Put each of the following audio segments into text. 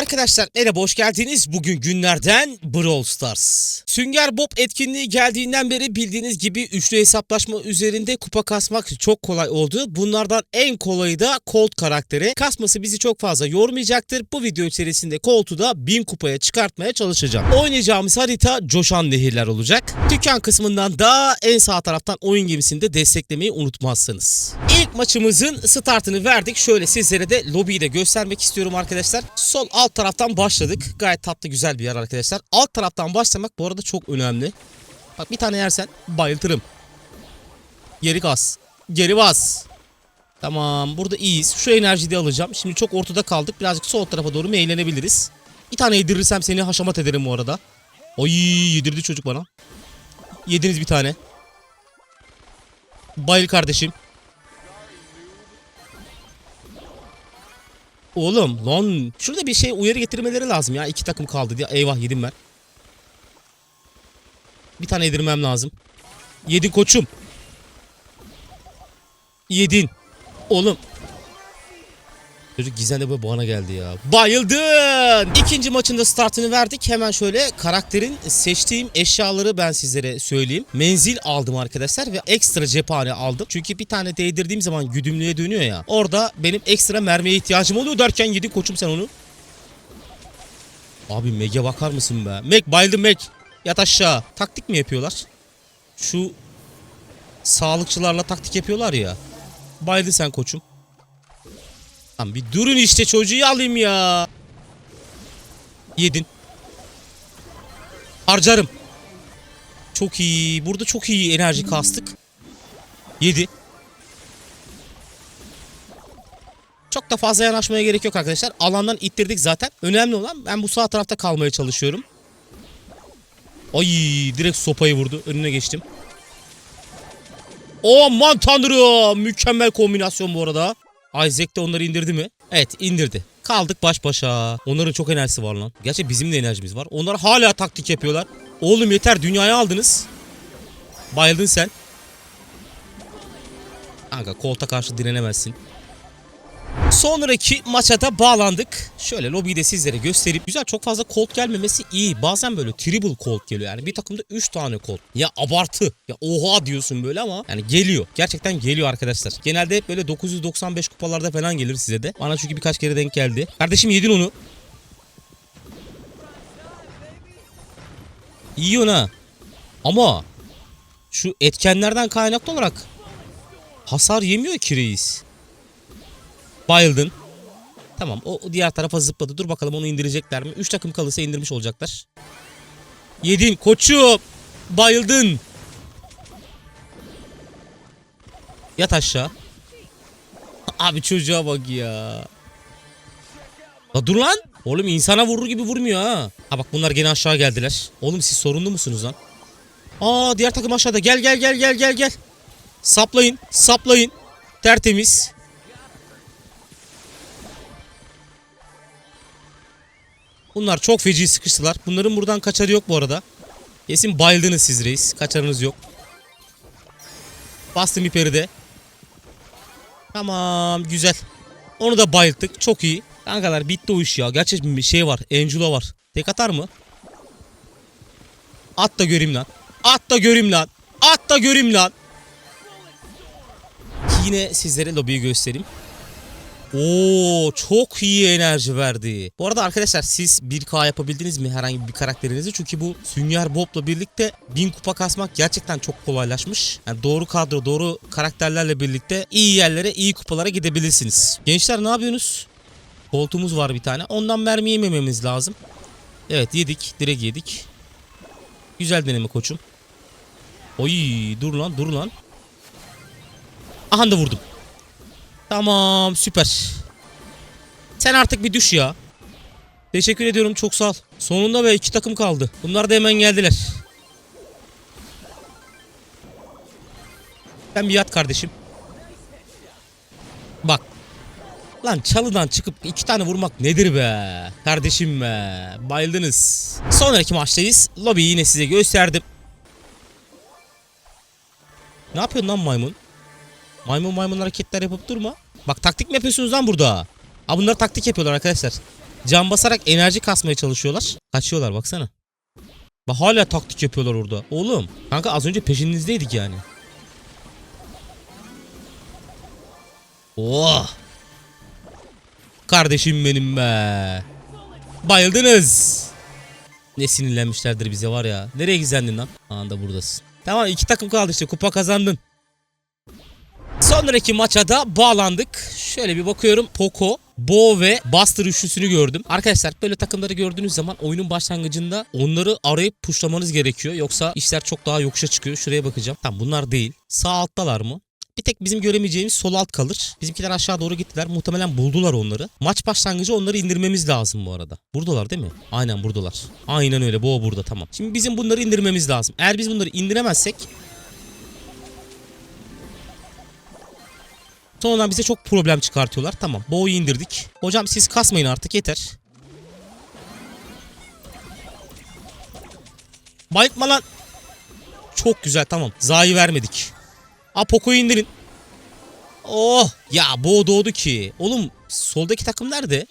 Arkadaşlar merhaba hoş geldiniz. Bugün günlerden Brawl Stars. Sünger Bob etkinliği geldiğinden beri bildiğiniz gibi üçlü hesaplaşma üzerinde kupa kasmak çok kolay oldu. Bunlardan en kolayı da Colt karakteri. Kasması bizi çok fazla yormayacaktır. Bu video içerisinde Colt'u da 1000 kupaya çıkartmaya çalışacağım. Oynayacağımız harita Coşan Nehirler olacak. Dükkan kısmından da en sağ taraftan oyun gemisini de desteklemeyi unutmazsınız. İlk maçımızın startını verdik. Şöyle sizlere de lobiyi de göstermek istiyorum arkadaşlar. Sol alt taraftan başladık. Gayet tatlı güzel bir yer arkadaşlar. Alt taraftan başlamak bu arada çok önemli. Bak bir tane yersen bayıltırım. Geri gaz. Geri bas. Tamam burada iyiyiz. Şu enerjiyi de alacağım. Şimdi çok ortada kaldık. Birazcık sol tarafa doğru meylenebiliriz. Bir tane yedirirsem seni haşamat ederim bu arada. Oy yedirdi çocuk bana. Yediniz bir tane. Bayıl kardeşim. Oğlum lan şurada bir şey uyarı getirmeleri lazım ya. İki takım kaldı diye. Eyvah yedim ben. Bir tane yedirmem lazım. Yedin koçum. Yedin. Oğlum. Çocuk gizemde böyle bana geldi ya. Bayıldın. İkinci maçında startını verdik. Hemen şöyle karakterin seçtiğim eşyaları ben sizlere söyleyeyim. Menzil aldım arkadaşlar ve ekstra cephane aldım. Çünkü bir tane değdirdiğim zaman güdümlüğe dönüyor ya. Orada benim ekstra mermiye ihtiyacım oluyor derken yedi koçum sen onu. Abi Meg'e bakar mısın be? Meg bayıldım Meg. Yat aşağı. Taktik mi yapıyorlar? Şu sağlıkçılarla taktik yapıyorlar ya. Bayıldı sen koçum. Lan bir durun işte çocuğu alayım ya. Yedin. Harcarım. Çok iyi. Burada çok iyi enerji kastık. Yedi. Çok da fazla yanaşmaya gerek yok arkadaşlar. Alandan ittirdik zaten. Önemli olan ben bu sağ tarafta kalmaya çalışıyorum. Ay direkt sopayı vurdu. Önüne geçtim. Aman tanrım. Mükemmel kombinasyon bu arada. Isaac de onları indirdi mi? Evet indirdi. Kaldık baş başa. Onların çok enerjisi var lan. Gerçi bizim de enerjimiz var. Onlar hala taktik yapıyorlar. Oğlum yeter dünyayı aldınız. Bayıldın sen. Kanka kolta karşı direnemezsin. Sonraki maça da bağlandık. Şöyle lobiyi sizlere gösterip güzel çok fazla kolt gelmemesi iyi. Bazen böyle triple kolt geliyor. Yani bir takımda 3 tane kolt. Ya abartı. Ya oha diyorsun böyle ama yani geliyor. Gerçekten geliyor arkadaşlar. Genelde hep böyle 995 kupalarda falan gelir size de. Bana çünkü birkaç kere denk geldi. Kardeşim yedin onu. Yiyorsun ha. Ama şu etkenlerden kaynaklı olarak hasar yemiyor ki reis. Bayıldın. Tamam o diğer tarafa zıpladı. Dur bakalım onu indirecekler mi? 3 takım kalırsa indirmiş olacaklar. Yedin koçum. Bayıldın. Yat aşağı. Abi çocuğa bak ya. La dur lan. Oğlum insana vurur gibi vurmuyor ha. Ha bak bunlar gene aşağı geldiler. Oğlum siz sorunlu musunuz lan? Aa diğer takım aşağıda. Gel gel gel gel gel gel. Saplayın. Saplayın. Tertemiz. Bunlar çok feci sıkıştılar. Bunların buradan kaçarı yok bu arada. Kesin bayıldınız siz reis. Kaçarınız yok. Bastım iperi de. Tamam güzel. Onu da bayılttık. Çok iyi. Kankalar bitti o iş ya. Gerçekten bir şey var. Angelo var. Tek atar mı? At da göreyim lan. At da göreyim lan. At da göreyim lan. Yine sizlere lobiyi göstereyim. Oo çok iyi enerji verdi. Bu arada arkadaşlar siz 1K yapabildiniz mi herhangi bir karakterinizi? Çünkü bu Sünger Bob'la birlikte 1000 kupa kasmak gerçekten çok kolaylaşmış. Yani doğru kadro, doğru karakterlerle birlikte iyi yerlere, iyi kupalara gidebilirsiniz. Gençler ne yapıyorsunuz? Koltuğumuz var bir tane. Ondan mermi yemememiz lazım. Evet yedik. Direkt yedik. Güzel deneme koçum. Oy dur lan dur lan. Aha da vurdum. Tamam süper. Sen artık bir düş ya. Teşekkür ediyorum çok sağ ol. Sonunda be iki takım kaldı. Bunlar da hemen geldiler. Sen bir yat kardeşim. Bak. Lan çalıdan çıkıp iki tane vurmak nedir be? Kardeşim be. Bayıldınız. Sonraki maçtayız. Lobiyi yine size gösterdim. Ne yapıyorsun lan maymun? Maymun maymun hareketler yapıp durma. Bak taktik mi yapıyorsunuz lan burada? Ha bunlar taktik yapıyorlar arkadaşlar. Can basarak enerji kasmaya çalışıyorlar. Kaçıyorlar baksana. Bak hala taktik yapıyorlar orada. Oğlum kanka az önce peşinizdeydik yani. Oh. Kardeşim benim be. Bayıldınız. Ne sinirlenmişlerdir bize var ya. Nereye gizlendin lan? Anda buradasın. Tamam iki takım kaldı işte kupa kazandın. Sonraki maça da bağlandık. Şöyle bir bakıyorum. Poco, Bo ve Buster üçlüsünü gördüm. Arkadaşlar böyle takımları gördüğünüz zaman oyunun başlangıcında onları arayıp pushlamanız gerekiyor. Yoksa işler çok daha yokuşa çıkıyor. Şuraya bakacağım. Tamam bunlar değil. Sağ alttalar mı? Bir tek bizim göremeyeceğimiz sol alt kalır. Bizimkiler aşağı doğru gittiler. Muhtemelen buldular onları. Maç başlangıcı onları indirmemiz lazım bu arada. Buradalar değil mi? Aynen buradalar. Aynen öyle. Bo burada tamam. Şimdi bizim bunları indirmemiz lazım. Eğer biz bunları indiremezsek Sonradan bize çok problem çıkartıyorlar. Tamam. Bo'yu indirdik. Hocam siz kasmayın artık yeter. Bayıltma lan. Çok güzel tamam. Za'yı vermedik. Apoko'yu indirin. Oh ya Bo doğdu ki. Oğlum soldaki takım nerede?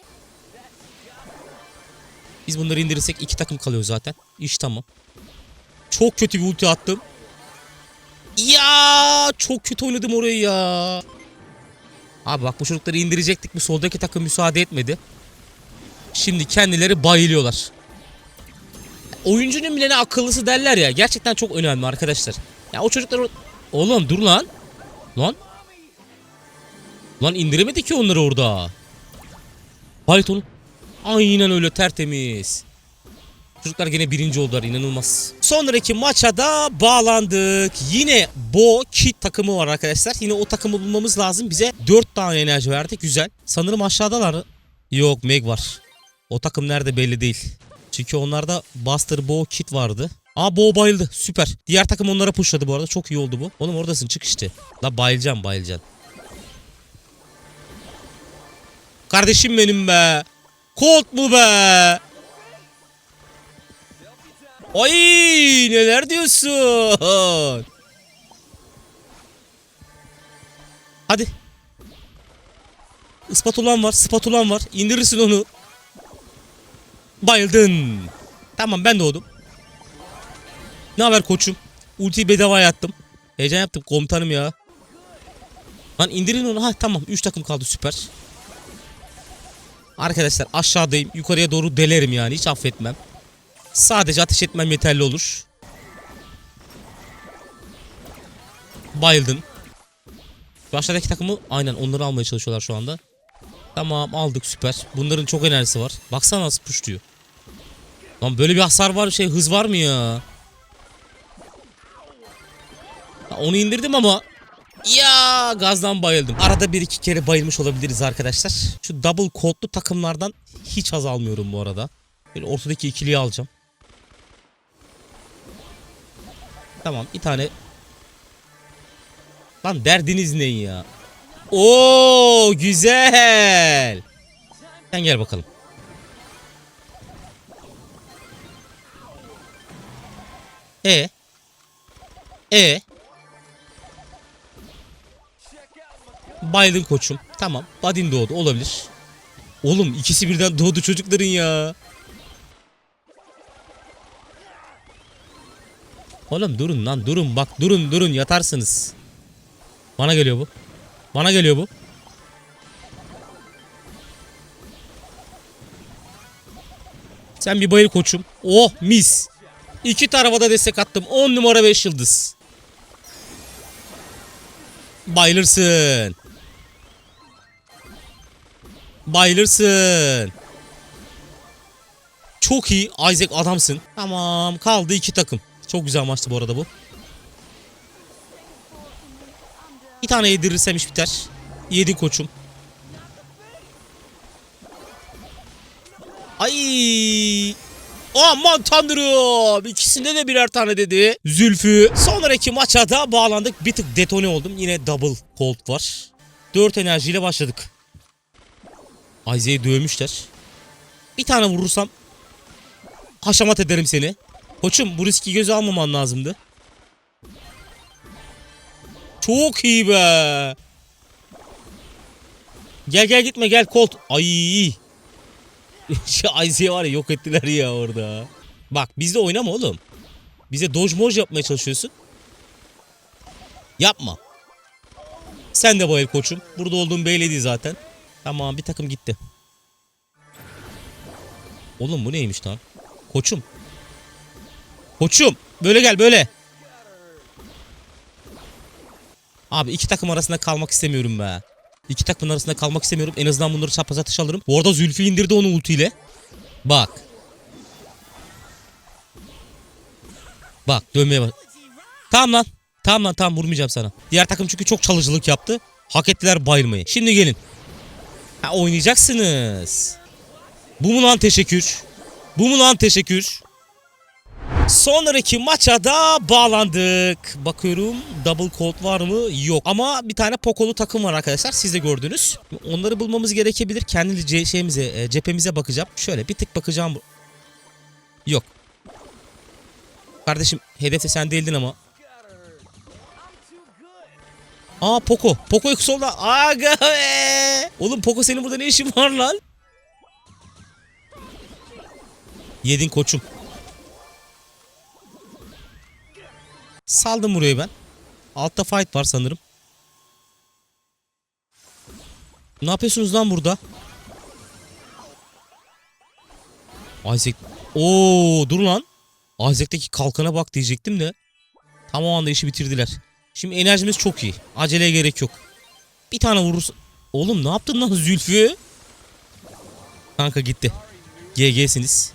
Biz bunları indirirsek iki takım kalıyor zaten. İş tamam. Çok kötü bir ulti attım. Ya çok kötü oynadım orayı ya. Abi bak bu çocukları indirecektik. Bu soldaki takım müsaade etmedi. Şimdi kendileri bayılıyorlar. Oyuncunun bilene akıllısı derler ya. Gerçekten çok önemli arkadaşlar. Ya o çocuklar... Oğlum dur lan. Lan. Lan indiremedi ki onları orada. Python. Aynen öyle tertemiz. Çocuklar gene birinci oldular inanılmaz. Sonraki maça da bağlandık. Yine Bo Kit takımı var arkadaşlar. Yine o takımı bulmamız lazım. Bize 4 tane enerji verdi. Güzel. Sanırım aşağıdalar. Yok Meg var. O takım nerede belli değil. Çünkü onlarda Buster Bo Kit vardı. Aa Bo bayıldı. Süper. Diğer takım onlara pushladı bu arada. Çok iyi oldu bu. Oğlum oradasın çık işte. La bayılacağım bayılacaksın. Kardeşim benim be. Colt mu be? Ay neler diyorsun? Hadi. Ispatulan var, spatulan var. İndirirsin onu. Bayıldın. Tamam ben doğdum. Ne haber koçum? Ultiyi bedava yattım. Heyecan yaptım komutanım ya. Lan indirin onu. Ha tamam 3 takım kaldı süper. Arkadaşlar aşağıdayım. Yukarıya doğru delerim yani hiç affetmem. Sadece ateş etmem yeterli olur. Bayıldın. Şu aşağıdaki takımı aynen onları almaya çalışıyorlar şu anda. Tamam aldık süper. Bunların çok enerjisi var. Baksana nasıl puşluyor. Lan böyle bir hasar var şey hız var mı ya? Ha, Onu indirdim ama ya gazdan bayıldım. Arada bir iki kere bayılmış olabiliriz arkadaşlar. Şu double kodlu takımlardan hiç haz almıyorum bu arada. Böyle ortadaki ikiliyi alacağım. Tamam bir tane. Lan derdiniz ne ya? Oo güzel. Sen gel bakalım. E. E. Baydın koçum. Tamam. Badin doğdu olabilir. Oğlum ikisi birden doğdu çocukların ya. Oğlum durun lan durun bak durun durun yatarsınız. Bana geliyor bu. Bana geliyor bu. Sen bir bayıl koçum. Oh mis. İki tarafa da destek attım. 10 numara 5 yıldız. Bayılırsın. Bayılırsın. Çok iyi. Isaac adamsın. Tamam kaldı iki takım. Çok güzel maçtı bu arada bu. Bir tane yedirirsem iş biter. Yedin koçum. Ay. Aman tanrım. İkisinde de birer tane dedi. Zülfü. Sonraki maça da bağlandık. Bir tık detone oldum. Yine double cold var. 4 enerjiyle başladık. Isaac'i dövmüşler. Bir tane vurursam haşamat ederim seni. Koçum bu riski göze almaman lazımdı. Çok iyi be. Gel gel gitme gel Colt. Ay. Şu var ya yok ettiler ya orada. Bak bizde oynama oğlum. Bize dodge moj yapmaya çalışıyorsun. Yapma. Sen de bayıl koçum. Burada olduğum belliydi zaten. Tamam bir takım gitti. Oğlum bu neymiş lan? Koçum. Koçum. Böyle gel böyle. Abi iki takım arasında kalmak istemiyorum be. İki takımın arasında kalmak istemiyorum. En azından bunları çapraz atış alırım. Bu arada Zülfü indirdi onu ultiyle. Bak. Bak dönmeye bak. Tamam lan. Tamam lan tamam vurmayacağım sana. Diğer takım çünkü çok çalıcılık yaptı. Hak ettiler bayılmayı. Şimdi gelin. Ha oynayacaksınız. Bu mu lan teşekkür? Bu mu lan teşekkür? Sonraki maça da bağlandık. Bakıyorum double cold var mı? Yok. Ama bir tane pokolu takım var arkadaşlar. Siz de gördünüz. Onları bulmamız gerekebilir. Kendi şeyimize, e, cephemize bakacağım. Şöyle bir tık bakacağım. Yok. Kardeşim hedefte sen değildin ama. Aa Poco. Poco ilk solda. Aga be. Oğlum Poco senin burada ne işin var lan? Yedin koçum. Saldım burayı ben. Altta fight var sanırım. Ne yapıyorsunuz lan burada? Isaac. Oo, dur lan. Isaac'teki kalkana bak diyecektim de. Tam o anda işi bitirdiler. Şimdi enerjimiz çok iyi. Aceleye gerek yok. Bir tane vurursun. Oğlum ne yaptın lan Zülfü? Kanka gitti. GG'siniz.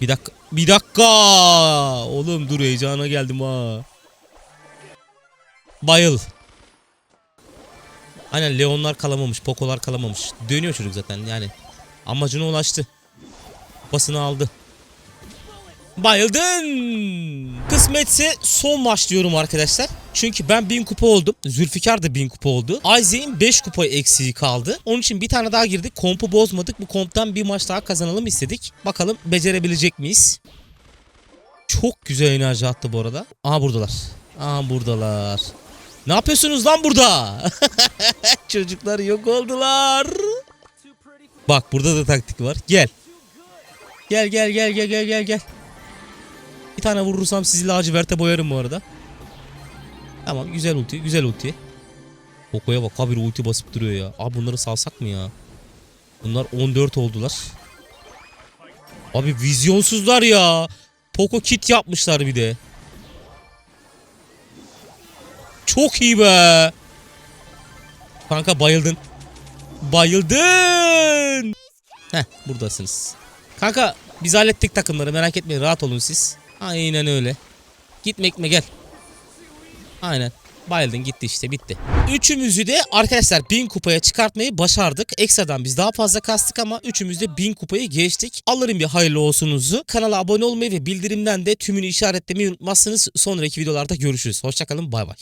Bir dakika. Bir dakika. Oğlum dur heyecana geldim ha. Bayıl. Aynen Leonlar kalamamış. Pokolar kalamamış. Dönüyor çocuk zaten yani. Amacına ulaştı. Kupasını aldı. Bayıldın. Kısmetse son maç diyorum arkadaşlar. Çünkü ben 1000 kupa oldum. Zülfikar da 1000 kupa oldu. Isaac'in 5 kupa eksiği kaldı. Onun için bir tane daha girdik. Kompu bozmadık. Bu komptan bir maç daha kazanalım istedik. Bakalım becerebilecek miyiz? Çok güzel enerji attı bu arada. Aha buradalar. Aha buradalar. Ne yapıyorsunuz lan burada? Çocuklar yok oldular. Bak burada da taktik var. Gel. Gel gel gel gel gel gel gel. Bir tane vurursam sizi laciverte boyarım bu arada. Tamam güzel ulti güzel ulti. Poco'ya bak habire ulti basıp duruyor ya. Abi bunları salsak mı ya? Bunlar 14 oldular. Abi vizyonsuzlar ya. Poco kit yapmışlar bir de. Çok iyi be. Kanka bayıldın. Bayıldın. Heh buradasınız. Kanka biz hallettik takımları merak etmeyin rahat olun siz. Aynen öyle. Gitme gitme gel. Aynen. Bayıldın gitti işte bitti. Üçümüzü de arkadaşlar 1000 kupaya çıkartmayı başardık. Ekstradan biz daha fazla kastık ama üçümüz de 1000 kupayı geçtik. Alırım bir hayırlı olsunuzu. Kanala abone olmayı ve bildirimden de tümünü işaretlemeyi unutmazsınız. Sonraki videolarda görüşürüz. Hoşçakalın bay bay.